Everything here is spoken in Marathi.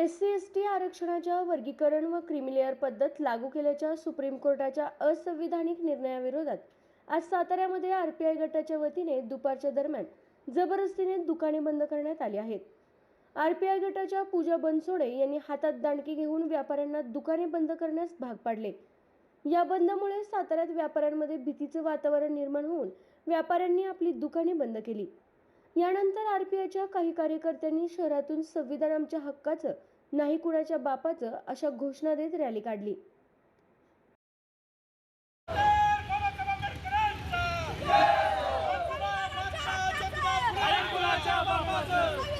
एस सी एस टी आरक्षणाच्या वर्गीकरण व क्रिमिलेअर पद्धत लागू केल्याच्या सुप्रीम कोर्टाच्या असंविधानिक निर्णयाविरोधात आज साताऱ्यामध्ये आर पी आय गटाच्या वतीने दुपारच्या दरम्यान जबरदस्तीने दुकाने बंद करण्यात आली आहेत. आर पी आय गटाच्या पूजा बनसोडे यांनी हातात दांडकी घेऊन व्यापाऱ्यांना दुकाने बंद करण्यास भाग पाडले. या बंदमुळे साताऱ्यात व्यापाऱ्यांमध्ये भीतीचं वातावरण निर्माण होऊन व्यापाऱ्यांनी आपली दुकाने बंद केली. यानंतर आरपीआयच्या काही कार्यकर्त्यांनी शहरातून संविधान आमच्या हक्काचं नाही कुणाच्या बापाचं अशा घोषणा देत रॅली काढली Yeah!